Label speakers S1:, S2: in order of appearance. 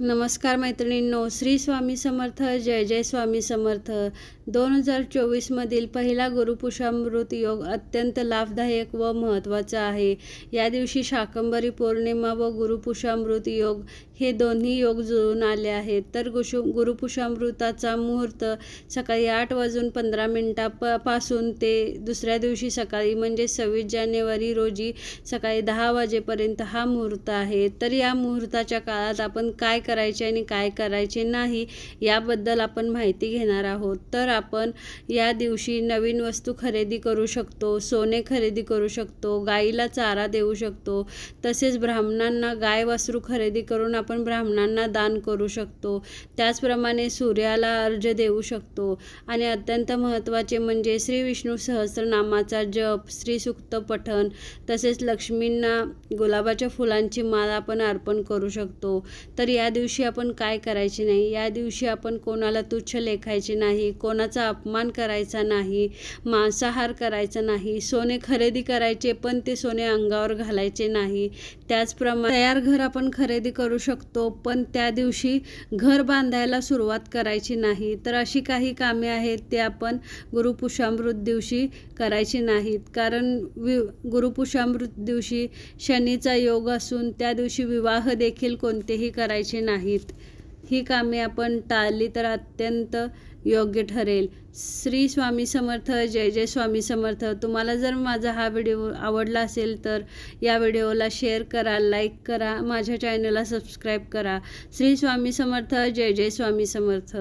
S1: नमस्कार मैत्रिणींनो श्री स्वामी समर्थ जय जय स्वामी समर्थ. दोन हजार चोवीसमधील पहिला गुरुपुषामृत योग अत्यंत लाभदायक व महत्त्वाचा आहे. या दिवशी शाकंभरी पौर्णिमा व गुरुपुषामृत योग हे दोन्ही योग जुळून आले आहेत. तर गुशु गुरुपुषामृताचा मुहूर्त सकाळी आठ वाजून पंधरा मिनटा ते दुसऱ्या दिवशी सकाळी म्हणजे सव्वीस जानेवारी रोजी सकाळी दहा वाजेपर्यंत हा मुहूर्त आहे. तर या मुहूर्ताच्या काळात आपण काय करायचे आणि काय करायचे नाही याबद्दल आपण माहिती घेणार आहोत. तर आपण या दिवशी नवीन वस्तू खरेदी करू शकतो सोने खरेदी करू शकतो गाईला चारा देऊ शकतो. तसेच ब्राह्मणांना गाय वासरू खरेदी करून आपण ब्राह्मणांना दान करू शकतो. त्याचप्रमाणे सूर्याला अर्ज देऊ शकतो. आणि अत्यंत महत्त्वाचे म्हणजे श्री विष्णू सहस्रनामाचा जप श्री सुक्त पठण तसेच लक्ष्मींना गुलाबाच्या फुलांची माळ आपण अर्पण करू शकतो. तर या दिवशी आपण काय करायचे नाही? या दिवशी आपण कोणाला तुच्छ लेखायचे नाही कोणाचा अपमान करायचा नाही मांसाहार करायचा नाही सोने खरेदी करायचे पण ते सोने अंगावर घालायचे नाही. त्याचप्रमाणे तयार घर आपण खरेदी करू शकतो पण त्या दिवशी घर बांधायला सुरुवात करायची नाही. तर अशी काही कामे आहेत ते आपण गुरुपुषामृत दिवशी करायची नाहीत. कारण वि गुरुपुषामृत दिवशी शनीचा योग असून त्या दिवशी विवाह देखील कोणतेही करायचे नाही नाहीत. ही कामे आपण टाळली तर अत्यंत योग्य ठरेल. श्री स्वामी समर्थ जय जय स्वामी समर्थ. तुम्हाला जर माझा हा व्हिडिओ आवडला असेल तर या व्हिडिओला शेअर करा लाईक करा माझ्या चॅनलला सबस्क्राईब करा. श्री स्वामी समर्थ जय जय स्वामी समर्थ.